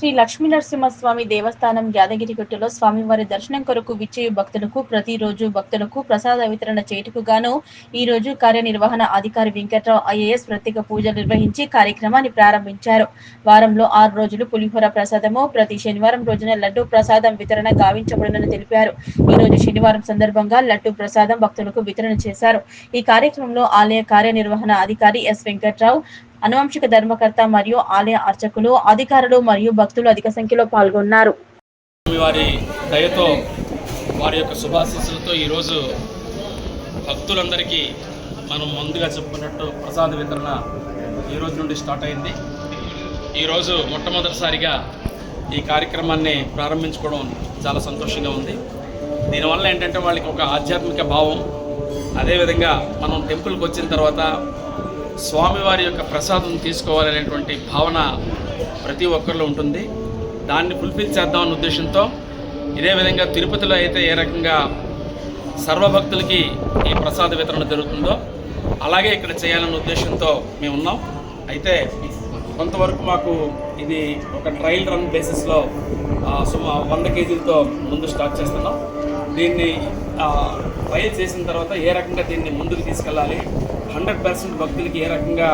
శ్రీ లక్ష్మీ నరసింహస్వామి దేవస్థానం యాదగిరిగుట్టలో స్వామివారి దర్శనం కొరకు విచ్చేయు భక్తులకు ప్రతిరోజు భక్తులకు ప్రసాద వితరణ చేయుటకు గాను ఈ రోజు కార్యనిర్వహణ అధికారి వెంకట్రావు ఐఏఎస్ ప్రత్యేక పూజలు నిర్వహించి కార్యక్రమాన్ని ప్రారంభించారు. వారంలో ఆరు రోజులు పులిహోర ప్రసాదము ప్రతి శనివారం రోజున లడ్డు ప్రసాదం వితరణ గావించబడునని తెలిపారు. ఈ రోజు శనివారం సందర్భంగా లడ్డు ప్రసాదం భక్తులకు వితరణ చేశారు. ఈ కార్యక్రమంలో ఆలయ కార్యనిర్వహణ అధికారి ఎస్ వెంకట్రావు అనువంశిక ధర్మకర్త మరియు ఆలయ అర్చకులు అధికారులు మరియు భక్తులు అధిక సంఖ్యలో పాల్గొన్నారు. వారి దయతో వారి యొక్క శుభాశీస్సులతో ఈరోజు భక్తులందరికీ మనం ముందుగా చెప్పుకున్నట్టు ప్రసాద వితరణ ఈ రోజు నుండి స్టార్ట్ అయింది. ఈరోజు మొట్టమొదటిసారిగా ఈ కార్యక్రమాన్ని ప్రారంభించుకోవడం చాలా సంతోషంగా ఉంది. దీనివల్ల ఏంటంటే వాళ్ళకి ఒక ఆధ్యాత్మిక భావం అదేవిధంగా మనం టెంపుల్కి వచ్చిన తర్వాత స్వామివారి యొక్క ప్రసాదం తీసుకోవాలనేటువంటి భావన ప్రతి ఒక్కరిలో ఉంటుంది. దాన్ని ఫుల్ఫిల్ చేద్దామన్న ఉద్దేశంతో ఇదే విధంగా తిరుపతిలో అయితే ఏ రకంగా సర్వభక్తులకి ఈ ప్రసాద వితరణ జరుగుతుందో అలాగే ఇక్కడ చేయాలన్న ఉద్దేశంతో మేము ఉన్నాం. అయితే కొంతవరకు మాకు ఇది ఒక ట్రయల్ రన్ బేసిస్లో సుమా వంద కేజీలతో ముందు స్టార్ట్ చేస్తున్నాం. దీన్ని ట్రయల్ చేసిన తర్వాత ఏ రకంగా దీన్ని ముందుకు తీసుకెళ్ళాలి హండ్రెడ్ పర్సెంట్ భక్తులకి ఏ రకంగా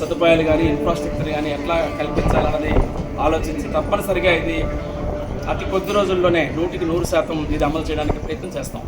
సదుపాయాలు కానీ ఇన్ఫ్రాస్ట్రక్చర్ కానీ ఎట్లా కల్పించాలన్నది ఆలోచించి తప్పనిసరిగా ఇది అతి కొద్ది రోజుల్లోనే నూటికి నూరు శాతం ఇది అమలు చేయడానికి ప్రయత్నం చేస్తాం.